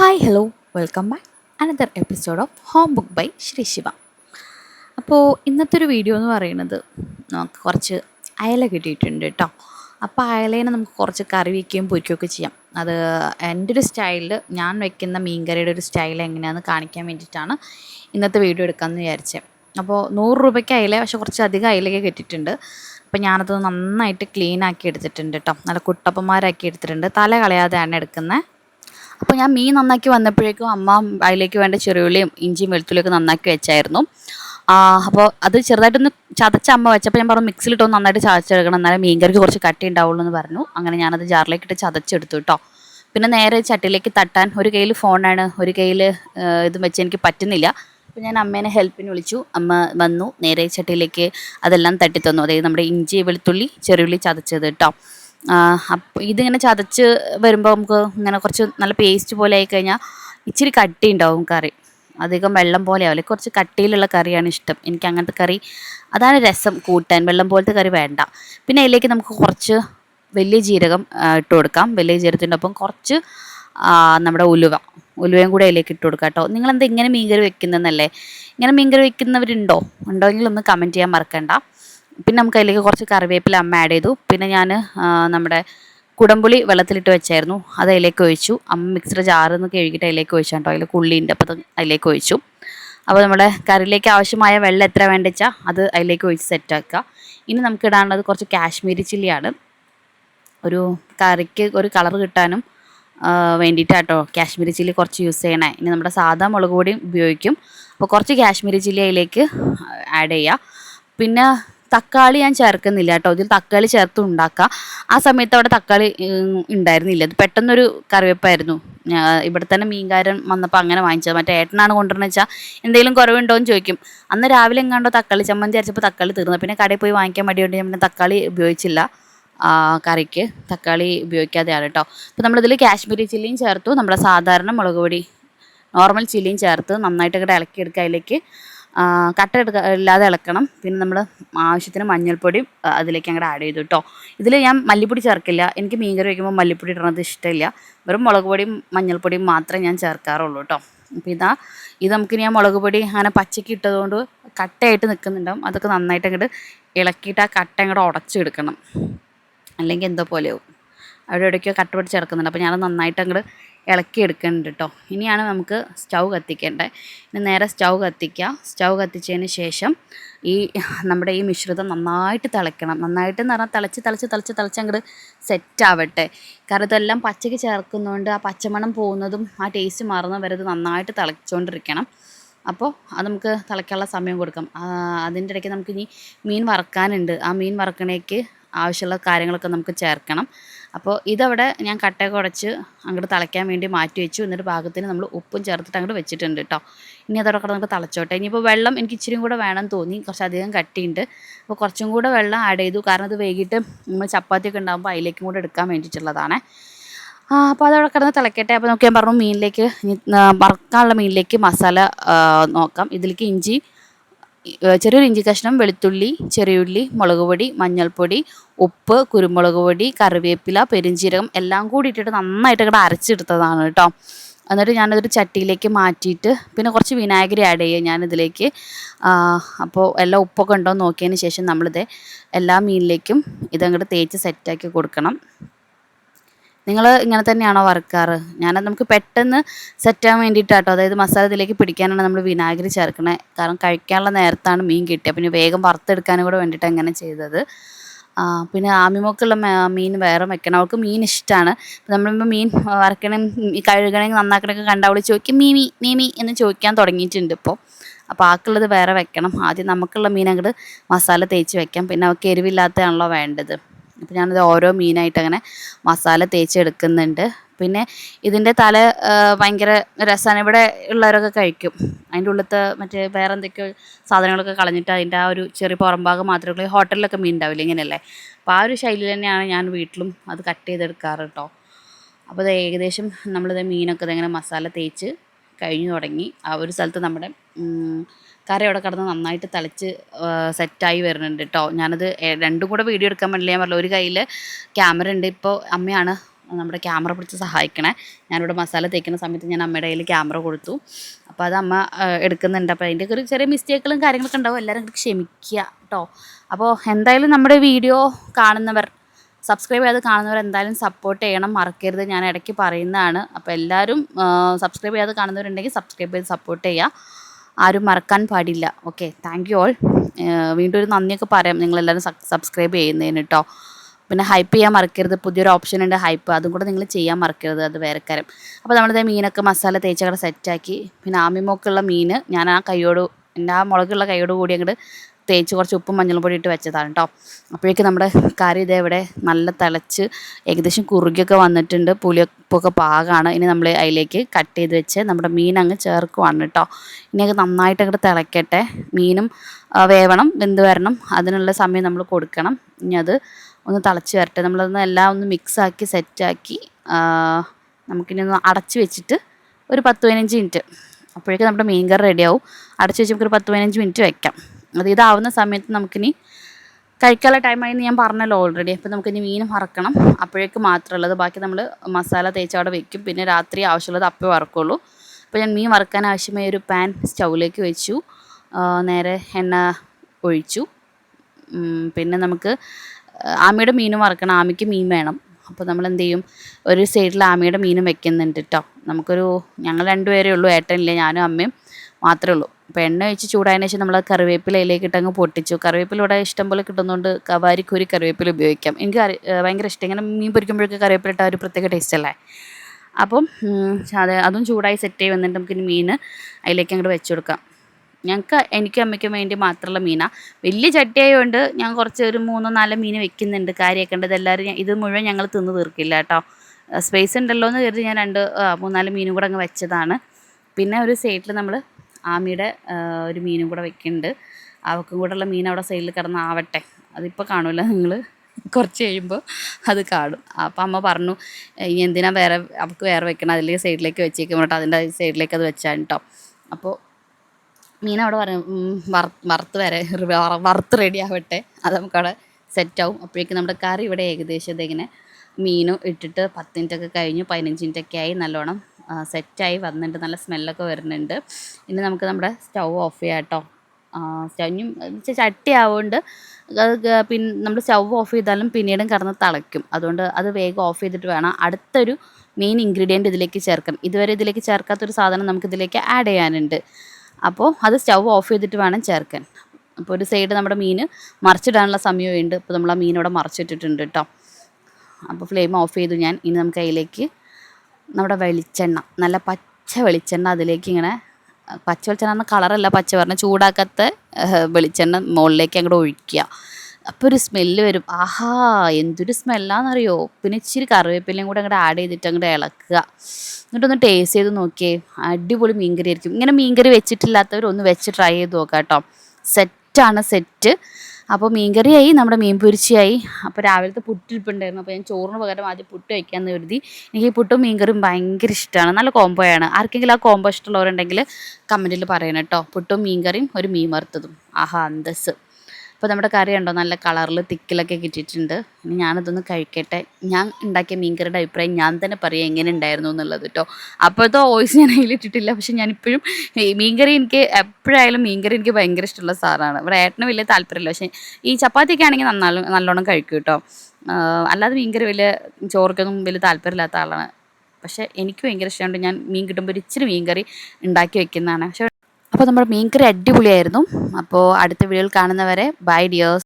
Hi hello welcome back another episode of home book by Sree Siva അപ്പോൾ ഇന്നത്തെ ഒരു video എന്ന് പറയുന്നത് നമുക്ക് കുറച്ച് അയല കിട്ടിയിട്ടുണ്ട് കേട്ടോ അപ്പോൾ അയലേനെ നമുക്ക് കുറച്ച് കറി വയ്ക്കുകയും പൊരിക്കുകയൊക്കെ ചെയ്യാം. അത് എന്റെ ഒരു സ്റ്റൈലിൽ ഞാൻ വെക്കുന്ന മീൻകറിയുടെ ഒരു സ്റ്റൈൽ എങ്ങനെയാണെന്ന് കാണിക്കാൻ വേണ്ടിയിട്ടാണ് ഇന്നത്തെ വീഡിയോ എടുക്കാമെന്ന് വിചാരിച്ചത് അപ്പോൾ നൂറ് രൂപയ്ക്ക് അയല പക്ഷെ കുറച്ച് അധികം അയലയൊക്കെ കിട്ടിയിട്ടുണ്ട്. അപ്പോൾ ഞാനത് നന്നായിട്ട് ക്ലീൻ ആക്കി എടുത്തിട്ടുണ്ട് കേട്ടോ നല്ല കുട്ടപ്പന്മാരാക്കി എടുത്തിട്ടുണ്ട്. തല കളയാതെയാണ് എടുക്കുന്നത് അപ്പോൾ ഞാൻ മീൻ നന്നാക്കി വന്നപ്പോഴേക്കും അമ്മ അതിലേക്ക് വേണ്ട ചെറിയുള്ളിയും ഇഞ്ചിയും വെളുത്തുള്ളിയൊക്കെ നന്നാക്കി വെച്ചായിരുന്നു. അപ്പോൾ അത് ചെറുതായിട്ടൊന്ന് ചതച്ച അമ്മ വെച്ചപ്പോൾ ഞാൻ പറഞ്ഞു മിക്സിലിട്ടൊന്ന് നന്നായിട്ട് ചതച്ചെടുക്കണം. എന്നാലും മീൻകറിക്ക് കുറച്ച് കട്ടി ഉണ്ടാവുള്ളൂ എന്ന് പറഞ്ഞു. അങ്ങനെ ഞാനത് ജാറിലേക്ക് ഇട്ട് ചതച്ചെടുത്തു കേട്ടോ പിന്നെ നേരെ ചട്ടിലേക്ക് തട്ടാൻ ഒരു കയ്യിൽ ഫോണാണ് ഒരു കയ്യിൽ ഇതും വെച്ച് എനിക്ക് പറ്റുന്നില്ല. അപ്പോൾ ഞാൻ അമ്മേനെ ഹെൽപ്പിന് വിളിച്ചു. അമ്മ വന്നു. നേരെ ചട്ടിയിലേക്ക് അതെല്ലാം തട്ടിത്തന്നു. അതായത് നമ്മുടെ ഇഞ്ചി വെളുത്തുള്ളി ചെറിയുള്ളി ചതച്ചത് കേട്ടോ അപ്പോൾ ഇതിങ്ങനെ ചതച്ച് വരുമ്പോൾ നമുക്ക് ഇങ്ങനെ കുറച്ച് നല്ല പേസ്റ്റ് പോലെ ആയി കഴിഞ്ഞാൽ ഇച്ചിരി കട്ടി ഉണ്ടാവും കറി. അധികം വെള്ളം പോലെ ആവില്ല. കുറച്ച് കട്ടിയിലുള്ള കറിയാണ് ഇഷ്ടം. എനിക്ക് അങ്ങനത്തെ കറി അതാണ് രസം. കൂട്ടാൻ വെള്ളം പോലത്തെ കറി വേണ്ട. പിന്നെ അതിലേക്ക് നമുക്ക് കുറച്ച് വലിയ ജീരകം ഇട്ട് കൊടുക്കാം. വലിയ ജീരകത്തിന്റെ ഒപ്പം കുറച്ച് നമ്മുടെ ഉലുവ. ഉലുവയും കൂടെ അതിലേക്ക് ഇട്ട് കൊടുക്കാം കേട്ടോ. നിങ്ങളെന്താ ഇങ്ങനെ മീൻകറി വെക്കുന്നതെന്നല്ലേ? ഇങ്ങനെ മീൻകറി വെക്കുന്നവരുണ്ടോ? ഉണ്ടോ ഒന്ന് കമന്റ് ചെയ്യാൻ മറക്കണ്ട. പിന്നെ നമുക്ക് അതിലേക്ക് കുറച്ച് കറിവേപ്പില അമ്മ ആഡ് ചെയ്തു. പിന്നെ ഞാൻ നമ്മുടെ കുടംപുളി വെള്ളത്തിലിട്ട് വെച്ചായിരുന്നു. അത് അതിലേക്ക് ഒഴിച്ചു. അമ്മ മിക്സിയുടെ ജാറിൽ നിന്ന് കഴുകിയിട്ട് അതിലേക്ക് ഒഴിച്ചു കേട്ടോ. അതിൽ കുള്ളിയുണ്ട് അപ്പോൾ അത് അതിലേക്ക് ഒഴിച്ചു. അപ്പോൾ നമ്മുടെ കറിയിലേക്ക് ആവശ്യമായ വെള്ളം എത്ര വേണ്ട വെച്ചാൽ അത് അതിലേക്ക് ഒഴിച്ച് സെറ്റാക്കുക ഇനി നമുക്ക് ഇടാനുള്ളത് കുറച്ച് കാശ്മീരി ചില്ലിയാണ്. ഒരു കറിക്ക് ഒരു കളർ കിട്ടാനും വേണ്ടിയിട്ടാട്ടോ കാശ്മീരി ചില്ലി കുറച്ച് യൂസ് ചെയ്യണേ. ഇനി നമ്മുടെ സാധാ മുളക് പൊടിയും ഉപയോഗിക്കും. അപ്പോൾ കുറച്ച് കാശ്മീരി ചില്ലി അതിലേക്ക് ആഡ് ചെയ്യുക പിന്നെ തക്കാളി ഞാൻ ചേർക്കുന്നില്ല കേട്ടോ. ഇതിൽ തക്കാളി ചേർത്ത് ഉണ്ടാക്കുക ആ സമയത്ത് അവിടെ തക്കാളി ഉണ്ടായിരുന്നില്ല. അത് പെട്ടെന്നൊരു കറിവെപ്പായിരുന്നു. ഇവിടെ തന്നെ മീൻകാരൻ വന്നപ്പോൾ അങ്ങനെ വാങ്ങിച്ചത്. മറ്റേ ഏട്ടനാണ് കൊണ്ടുവരുന്നത് വെച്ചാൽ എന്തെങ്കിലും കുറവുണ്ടോ എന്ന് ചോദിക്കും. അന്ന് രാവിലെ എങ്ങാണ്ടോ തക്കാളി ചമ്മന്തി അരച്ചപ്പോൾ തക്കാളി തീർന്നു. പിന്നെ കടയിൽ പോയി വാങ്ങിക്കാൻ മടിയുണ്ട് ഞാൻ പിന്നെ തക്കാളി ഉപയോഗിച്ചില്ല. കറിക്ക് തക്കാളി ഉപയോഗിക്കാതെയാണ് കേട്ടോ. അപ്പോൾ നമ്മളിതിൽ കാശ്മീരി ചില്ലിയും ചേർത്തു. നമ്മുടെ സാധാരണ മുളക് നോർമൽ ചില്ലിയും ചേർത്ത് നന്നായിട്ട് ഇളക്കിയെടുക്കുക അതിലേക്ക്. കട്ട എടുക്ക ഇല്ലാതെ ഇളക്കണം. പിന്നെ നമ്മൾ ആവശ്യത്തിന് മഞ്ഞൾപ്പൊടിയും അതിലേക്ക് അങ്ങോട്ട് ആഡ് ചെയ്തു കേട്ടോ ഇതിൽ ഞാൻ മല്ലിപ്പൊടി ചേർക്കില്ല. എനിക്ക് മീൻകറി വയ്ക്കുമ്പോൾ മല്ലിപ്പൊടി ഇടണത് ഇഷ്ടമില്ല വെറും മുളക് പൊടിയും മഞ്ഞൾപ്പൊടിയും മാത്രമേ ഞാൻ ചേർക്കാറുള്ളൂ കേട്ടോ അപ്പോൾ ഇതാ ഇത് നമുക്ക് ഞാൻ മുളക് പൊടി അങ്ങനെ പച്ചയ്ക്ക് ഇട്ടതുകൊണ്ട് കട്ടയായിട്ട് നിൽക്കുന്നുണ്ടാവും അതൊക്കെ നന്നായിട്ട് അങ്ങോട്ട് ഇളക്കിയിട്ട് ആ കട്ട അങ്ങോട്ട് ഉടച്ചെടുക്കണം. അല്ലെങ്കിൽ എന്തോ പോലെയാവും. അവിടെ ഇടയ്ക്കോ കട്ട പിടിച്ച് ചേർക്കുന്നുണ്ട്. അപ്പോൾ ഞാൻ നന്നായിട്ട് അങ്ങോട്ട് ഇളക്കി എടുക്കേണ്ടത് കേട്ടോ ഇനിയാണ് നമുക്ക് സ്റ്റൗ കത്തിക്കേണ്ടത്. ഇനി നേരെ സ്റ്റൗ കത്തിക്കുക. സ്റ്റൗ കത്തിച്ചതിന് ശേഷം ഈ നമ്മുടെ ഈ മിശ്രിതം നന്നായിട്ട് തിളയ്ക്കണം. നന്നായിട്ട് എന്ന് പറഞ്ഞാൽ തിളച്ച് തിളച്ച് തിളച്ച് തിളച്ച് അങ്ങോട്ട് സെറ്റ് ആവട്ടെ. കാരണം ഇതെല്ലാം പച്ചയ്ക്ക് ചേർക്കുന്നതുകൊണ്ട് ആ പച്ചമണം പോകുന്നതും ആ ടേസ്റ്റ് മാറുന്ന വരെ ഇത് നന്നായിട്ട് തിളച്ചുകൊണ്ടിരിക്കണം അപ്പോൾ അത് നമുക്ക് തിളയ്ക്കാനുള്ള സമയം കൊടുക്കാം. അതിന്റെ ഇടയ്ക്ക് നമുക്ക് ഇനി മീൻ വറക്കാനുണ്ട്. ആ മീൻ വറക്കണേക്ക് ആവശ്യമുള്ള കാര്യങ്ങളൊക്കെ നമുക്ക് ചേർക്കണം. അപ്പോൾ ഇതവിടെ ഞാൻ കട്ടയൊക്കെ കുറച്ച് അങ്ങോട്ട് തിളയ്ക്കാൻ വേണ്ടി മാറ്റി വെച്ചു. എന്നിട്ട് ഭാഗത്തിന് നമ്മൾ ഉപ്പും ചേർത്തിട്ട് അങ്ങോട്ട് വെച്ചിട്ടുണ്ട് കേട്ടോ ഇനി അതോടെ കൂടെ നമുക്ക് തിളച്ചോട്ടെ. ഇനിയിപ്പോൾ വെള്ളം എനിക്ക് ഇച്ചിരി കൂടെ വേണം തോന്നി. കുറച്ചധികം കട്ടിയുണ്ട്. അപ്പോൾ കുറച്ചും കൂടെ വെള്ളം ആഡ് ചെയ്തു. കാരണം അത് വൈകിട്ട് നമ്മൾ ചപ്പാത്തിയൊക്കെ ഉണ്ടാകുമ്പോൾ അതിലേക്കും കൂടെ എടുക്കാൻ വേണ്ടിയിട്ടുള്ളതാണ്. അപ്പോൾ അതവിടെ കിടന്ന് തിളക്കട്ടെ. അപ്പോൾ നോക്കിയാൽ പറഞ്ഞു മീനിലേക്ക് മറക്കാനുള്ള മീനിലേക്ക് മസാല നോക്കാം. ഇതിലേക്ക് ഇഞ്ചി ചെറിയൊരു ഇഞ്ചി കഷ്ണം വെളുത്തുള്ളി ചെറിയുള്ളി മുളക് പൊടി മഞ്ഞൾപ്പൊടി ഉപ്പ് കുരുമുളക് പൊടി കറിവേപ്പില പെരിഞ്ചീരകം എല്ലാം കൂടി ഇട്ടിട്ട് നന്നായിട്ട് ഇവിടെ അരച്ചെടുത്തതാണ് കേട്ടോ. എന്നിട്ട് ഞാനതൊരു ചട്ടിയിലേക്ക് മാറ്റിയിട്ട് പിന്നെ കുറച്ച് വിനാഗിരി ആഡ് ചെയ്യുക ഞാനിതിലേക്ക്. അപ്പോൾ എല്ലാം ഉപ്പൊക്കെ ഉണ്ടോ നോക്കിയതിന് ശേഷം നമ്മളിത് എല്ലാ മീനിലേക്കും ഇതങ്ങോട്ട് തേച്ച് സെറ്റാക്കി കൊടുക്കണം. നിങ്ങൾ ഇങ്ങനെ തന്നെയാണോ വറുക്കാറ്? ഞാൻ നമുക്ക് പെട്ടെന്ന് സെറ്റാൻ വേണ്ടിയിട്ടാട്ടോ. അതായത് മസാല ഇതിലേക്ക് പിടിക്കാനാണ് നമ്മൾ വിനാഗിരി ചേർക്കണേ. കാരണം കഴിക്കാനുള്ള നേരത്താണ് മീൻ കിട്ടിയത് പിന്നെ വേഗം വറുത്തെടുക്കാനും കൂടെ വേണ്ടിയിട്ട് അങ്ങനെ ചെയ്തത്. പിന്നെ ആമിമോക്കുള്ള മീൻ വേറെ വെക്കണം. അവൾക്ക് മീൻ ഇഷ്ടമാണ് നമ്മളിപ്പോൾ മീൻ വറക്കണം കഴുകണമെങ്കിൽ നന്നാക്കണമെങ്കിൽ കണ്ട അവൾ ചോദിക്കും മീമി മീമി എന്ന് ചോദിക്കാൻ തുടങ്ങിയിട്ടുണ്ട് ഇപ്പോൾ അപ്പോൾ ആക്കുള്ളത് വേറെ വെക്കണം. ആദ്യം നമുക്കുള്ള മീൻ അങ്ങോട്ട് മസാല തേച്ച് വെക്കാം. പിന്നെ അവൾക്ക് എരിവില്ലാത്തതാണല്ലോ വേണ്ടത്. അപ്പോൾ ഞാനത് ഓരോ മീനായിട്ട് അങ്ങനെ മസാല തേച്ചെടുക്കുന്നുണ്ട്. പിന്നെ ഇതിന്റെ തല ഭയങ്കര രസമാണ് ഇവിടെ ഉള്ളവരൊക്കെ കഴിക്കും. അതിന്റെ ഉള്ളത്തെ മറ്റേ വേറെ എന്തൊക്കെയോ സാധനങ്ങളൊക്കെ കളഞ്ഞിട്ട് അതിന്റെ ആ ഒരു ചെറിയ പുറം ഭാഗം മാത്രമേ ഹോട്ടലിലൊക്കെ മീൻ ഉണ്ടാവില്ല ഇങ്ങനെയല്ലേ? അപ്പോൾ ആ ഒരു ശൈലി തന്നെയാണ് ഞാൻ വീട്ടിലും അത് കട്ട് ചെയ്തെടുക്കാറ് കേട്ടോ അപ്പോൾ അത് ഏകദേശം നമ്മളിത് മീനൊക്കെ ഇതെങ്ങനെ മസാല തേച്ച് കഴിഞ്ഞു തുടങ്ങി. ആ ഒരു സ്ഥലത്ത് നമ്മുടെ കറി അവിടെ കിടന്ന് നന്നായിട്ട് തിളച്ച് സെറ്റായി വരുന്നുണ്ട് കേട്ടോ ഞാനത് രണ്ടും കൂടെ വീഡിയോ എടുക്കാൻ പറ്റില്ല ഞാൻ പറഞ്ഞു ഒരു കയ്യിൽ ക്യാമറ ഉണ്ട്. ഇപ്പോൾ അമ്മയാണ് നമ്മുടെ ക്യാമറ പിടിച്ച് സഹായിക്കണേ. ഞാനിവിടെ മസാല തേക്കുന്ന സമയത്ത് ഞാൻ അമ്മയുടെ കയ്യിൽ ക്യാമറ കൊടുത്തു. അപ്പോൾ അത് അമ്മ എടുക്കുന്നുണ്ട്. അപ്പോൾ അതിന്റെ ഒരു ചെറിയ മിസ്റ്റേക്കുകളും കാര്യങ്ങളൊക്കെ ഉണ്ടാവും. എല്ലാവരും ക്ഷമിക്കുക കേട്ടോ അപ്പോൾ എന്തായാലും നമ്മുടെ വീഡിയോ കാണുന്നവർ സബ്സ്ക്രൈബ് ചെയ്ത് കാണുന്നവർ എന്തായാലും സപ്പോർട്ട് ചെയ്യണം. മറക്കരുത്. ഞാൻ ഇടയ്ക്ക് പറയുന്നതാണ്. അപ്പോൾ എല്ലാവരും സബ്സ്ക്രൈബ് ചെയ്യാതെ കാണുന്നവരുണ്ടെങ്കിൽ സബ്സ്ക്രൈബ് ചെയ്ത് സപ്പോർട്ട് ചെയ്യുക. ആരും മറക്കാൻ പാടില്ല. ഓക്കെ താങ്ക് യു ഓൾ വീണ്ടും ഒരു നന്ദിയൊക്കെ പറയാം. നിങ്ങളെല്ലാവരും സബ്സ്ക്രൈബ് ചെയ്യുന്നതിന് കേട്ടോ പിന്നെ ഹൈപ്പ് ചെയ്യാൻ മറക്കരുത്. പുതിയൊരു ഓപ്ഷൻ ഉണ്ട് ഹൈപ്പ് അതും കൂടെ നിങ്ങൾ ചെയ്യാൻ മറക്കരുത്. അത് വേറെ കാര്യം. അപ്പോൾ നമ്മളിത് മീനൊക്കെ മസാല തേച്ചൊക്കെ സെറ്റാക്കി പിന്നെ ആമിമോക്കുള്ള മീൻ ഞാൻ ആ കൈയോട് എന്റെ ആ മുളകുള്ള കൈയോട് കൂടി അങ്ങോട്ട് തേച്ച് കുറച്ച് ഉപ്പും മഞ്ഞളും പൊടി ഇട്ട് വെച്ചതാണ് കേട്ടോ അപ്പോഴേക്കും നമ്മുടെ കറി ഇതേ ഇവിടെ നല്ല തിളച്ച് ഏകദേശം കുറുകിയൊക്കെ വന്നിട്ടുണ്ട്. പുളിയൊക്കെ പാകമാണ് ഇനി നമ്മൾ അതിലേക്ക് കട്ട് ചെയ്ത് വെച്ച് നമ്മുടെ മീൻ അങ്ങ് ചേർക്കുവാണ് കേട്ടോ ഇനി അത് നന്നായിട്ട് അങ്ങോട്ട് തിളയ്ക്കട്ടെ മീനും വേവണം വെന്ത് വരണം. അതിനുള്ള സമയം നമ്മൾ കൊടുക്കണം. ഇനി അത് ഒന്ന് തിളച്ച് വരട്ടെ. നമ്മളതൊന്ന് എല്ലാം ഒന്ന് മിക്സാക്കി സെറ്റാക്കി നമുക്കിനി ഒന്ന് അടച്ച് വെച്ചിട്ട് ഒരു പത്ത് പതിനഞ്ച് മിനിറ്റ് അപ്പോഴേക്കും നമ്മുടെ മീൻ കറി റെഡിയാവും അടച്ച് വെച്ച് നമുക്കൊരു പത്ത് പതിനഞ്ച് മിനിറ്റ് വെക്കാം. അത് ഇതാവുന്ന സമയത്ത് നമുക്കിനി കഴിക്കാനുള്ള ടൈമായിരുന്നു ഞാൻ പറഞ്ഞല്ലോ ഓൾറെഡി അപ്പോൾ നമുക്കിനി മീൻ വറക്കണം. അപ്പോഴേക്ക് മാത്രമുള്ളത്. ബാക്കി നമ്മൾ മസാല തേച്ച് അവിടെ വെക്കും. പിന്നെ രാത്രി ആവശ്യമുള്ളത് അപ്പോൾ വറക്കുള്ളൂ. അപ്പോൾ ഞാൻ മീൻ വറക്കാൻ ആവശ്യമായ ഒരു പാൻ സ്റ്റൗവിലേക്ക് വെച്ചു. നേരെ എണ്ണ ഒഴിച്ചു. പിന്നെ നമുക്ക് ആമയുടെ മീനും വറക്കണം. ആമയ്ക്ക് മീൻ വേണം. അപ്പോൾ നമ്മൾ എന്ത് ചെയ്യും? ഒരു സൈഡിൽ ആമയുടെ മീനും വെക്കുന്നുണ്ട് കേട്ടോ നമുക്കൊരു ഞങ്ങൾ രണ്ടുപേരേ ഉള്ളൂ. ഏട്ടനില്ല ഞാനും അമ്മയും മാത്രമേ ഉള്ളൂ. അപ്പോൾ എണ്ണ ഒഴിച്ച് ചൂടായതിനു ശേഷം നമ്മൾ കറിവേപ്പില ഇലയിലേക്ക് ഇട്ടങ്ങ് പൊട്ടിച്ചു. കറിവേപ്പില ഇവിടെ ഇഷ്ടംപോലെ കിട്ടുന്നതുകൊണ്ട് കവാരിക്കൂരി കറിവേപ്പില ഉപയോഗിക്കാം. എനിക്ക് ഭയങ്കര ഇഷ്ടം. ഇങ്ങനെ മീൻ പൊരിക്കുമ്പോഴൊക്കെ കറിവേപ്പില ഇട്ടാൽ ഒരു പ്രത്യേക ടേസ്റ്റ് അല്ലേ? അപ്പം അത് അതും ചൂടായി സെറ്റ് ചെയ്ത് വന്നിട്ട് നമുക്ക് ഇനി മീൻ അതിലേക്ക് അങ്ങോട്ട് വെച്ച് കൊടുക്കാം. ഞങ്ങൾക്ക് എനിക്കും അമ്മയ്ക്കും വേണ്ടി മാത്രമുള്ള മീനാണ് വലിയ ചട്ടിയായതുകൊണ്ട് ഞാൻ കുറച്ച് ഒരു മൂന്നോ നാലോ മീൻ വെക്കുന്നുണ്ട്. കാര്യമൊക്കെ ഉണ്ട്. ഇതെല്ലാവരും ഞാൻ- ഇത് മുഴുവൻ ഞങ്ങൾ തിന്ന് തീർക്കില്ല കേട്ടോ. സ്പേസ് ഉണ്ടല്ലോ എന്ന് കരുതി ഞാൻ രണ്ട് മൂന്നാൽ മീനും കൂടെ അങ്ങ് വെച്ചതാണ്. പിന്നെ ഒരു സൈഡിൽ നമ്മൾ ആമിയുടെ ഒരു മീനും കൂടെ വെക്കുന്നുണ്ട് അവക്കും കൂടെ ഉള്ള മീൻ അവിടെ സൈഡിൽ കിടന്ന് ആവട്ടെ. അതിപ്പോൾ കാണില്ല നിങ്ങൾ കുറച്ച് കഴിയുമ്പോൾ അത് കാണും. അപ്പോൾ അമ്മ പറഞ്ഞു ഇനി എന്തിനാ വേറെ അവൾക്ക് വേറെ വെക്കണം? അതിലേക്ക് സൈഡിലേക്ക് വെച്ചേക്കും കേട്ടോ അതിന്റെ സൈഡിലേക്ക് അത് വെച്ചാണ് കേട്ടോ അപ്പോൾ മീൻ അവിടെ പറയും വറുത്ത് വരെ വറുത്ത് റെഡി ആവട്ടെ. അത് നമുക്കവിടെ സെറ്റാവും അപ്പോഴേക്കും നമ്മുടെ കറി ഇവിടെ ഏകദേശം ഇതിങ്ങനെ മീനും ഇട്ടിട്ട് പത്ത് മിനിറ്റൊക്കെ കഴിഞ്ഞു പതിനഞ്ച് മിനിറ്റൊക്കെ ആയി. നല്ലോണം സെറ്റായി വന്നിട്ട് നല്ല സ്മെല്ലൊക്കെ വരുന്നുണ്ട്. ഇനി നമുക്ക് നമ്മുടെ സ്റ്റൗ ഓഫ് ചെയ്യാം കേട്ടോ. സ്റ്റൗഞ്ഞും ചട്ടി ആവുകൊണ്ട് പിൻ നമ്മൾ സ്റ്റൗ ഓഫ് ചെയ്താലും പിന്നീടും കിടന്ന് തിളയ്ക്കും. അതുകൊണ്ട് അത് വേഗം ഓഫ് ചെയ്തിട്ട് വേണം. അടുത്തൊരു മെയിൻ ഇൻഗ്രീഡിയന്റ് ഇതിലേക്ക് ചേർക്കണം ഇതുവരെ ഇതിലേക്ക് ചേർക്കാത്തൊരു സാധനം നമുക്ക് ഇതിലേക്ക് ആഡ് ചെയ്യാനുണ്ട്. അപ്പോൾ അത് സ്റ്റൗ ഓഫ് ചെയ്തിട്ട് വേണം ചേർക്കാൻ. അപ്പോൾ ഒരു സൈഡ് നമ്മുടെ മീൻ മറിച്ചിടാനുള്ള സമയമുണ്ട് അപ്പോൾ നമ്മൾ ആ മീൻ ഇവിടെ മറിച്ചിട്ടിട്ടുണ്ട് കേട്ടോ. അപ്പോൾ ഫ്ലെയിം ഓഫ് ചെയ്തു ഞാൻ. ഇനി നമുക്ക് അതിലേക്ക് നമ്മുടെ വെളിച്ചെണ്ണ നല്ല പച്ച വെളിച്ചെണ്ണ അതിലേക്ക് ഇങ്ങനെ പച്ച വെളിച്ചെണ്ണ കളറല്ല പച്ച പറഞ്ഞ ചൂടാക്കാത്ത വെളിച്ചെണ്ണ മുകളിലേക്ക് അങ്ങോട്ട് ഒഴിക്കുക. അപ്പോൾ ഒരു സ്മെല്ല് വരും. ആഹാ എന്തൊരു സ്മെല്ലാണെന്നറിയോ പിന്നെ ഇച്ചിരി കറിവേപ്പിലയും കൂടെ അങ്ങോട്ട് ആഡ് ചെയ്തിട്ട് അങ്ങോട്ട് ഇളക്കുക. എന്നിട്ടൊന്ന് ടേസ്റ്റ് ചെയ്ത് നോക്കിയേ. അടിപൊളി മീൻകറി ആയിരിക്കും. ഇങ്ങനെ മീൻകറി വെച്ചിട്ടില്ലാത്തവരൊന്ന് വെച്ച് ട്രൈ ചെയ്ത് നോക്കാം കേട്ടോ സെറ്റാണ് സെറ്റ് അപ്പോൾ മീൻകറിയായി നമ്മുടെ മീൻ പൊരിച്ചയായി അപ്പോൾ രാവിലത്തെ പുട്ടിരിപ്പുണ്ടായിരുന്നു. അപ്പോൾ ഞാൻ ചോറിന് പകരം ആദ്യം പുട്ട് വയ്ക്കാമെന്ന് കരുതി. എനിക്ക് ഈ പുട്ടും മീൻകറിയും ഭയങ്കര ഇഷ്ടമാണ് നല്ല കോംബോയാണ് ആർക്കെങ്കിലും ആ കോംബോ ഇഷ്ടമുള്ളവരുണ്ടെങ്കിൽ കമന്റിൽ പറയണം കേട്ടോ. പുട്ടും മീൻകറിയും ഒരു മീൻ വറുത്തതും. ആഹാ അന്തസ് അപ്പോൾ നമ്മുടെ കറി ഉണ്ടോ നല്ല കളറിൽ തിക്കിലൊക്കെ കിട്ടിയിട്ടുണ്ട്. ഇനി ഞാനതൊന്ന് കഴിക്കട്ടെ. ഞാൻ ഉണ്ടാക്കിയ മീൻകറിയുടെ അഭിപ്രായം ഞാൻ തന്നെ പറയാം എങ്ങനെ ഉണ്ടായിരുന്നു എന്നുള്ളത് കേട്ടോ അപ്പോഴത്തെ വോയിസ് ഞാൻ അതിലിട്ടിട്ടില്ല പക്ഷെ ഞാനിപ്പോഴും മീൻകറി എനിക്ക് എപ്പോഴായാലും മീൻകറി എനിക്ക് ഭയങ്കര ഇഷ്ടമുള്ള സാധനമാണ് ഇവിടെ ഏട്ടന് വലിയ താല്പര്യമില്ല. പക്ഷേ ഈ ചപ്പാത്തിയൊക്കെ ആണെങ്കിൽ നന്നാലും നല്ലോണം കഴിക്കും കേട്ടോ അല്ലാതെ മീൻകറി വലിയ ചോറൊക്കെയൊന്നും വലിയ താല്പര്യമില്ലാത്ത ആളാണ്. പക്ഷേ എനിക്ക് ഭയങ്കര ഇഷ്ടമുണ്ട്. ഞാൻ മീൻ കിട്ടുമ്പോൾ ഒരു ഇച്ചിരി മീൻകറി ഉണ്ടാക്കി വെക്കുന്നതാണ്. പക്ഷേ അപ്പോൾ നമ്മുടെ മീൻകറി അടിപൊളിയായിരുന്നു. അപ്പോൾ അടുത്ത വീഡിയോയിൽ കാണുന്നവരെ ബൈ ഡിയേഴ്സ്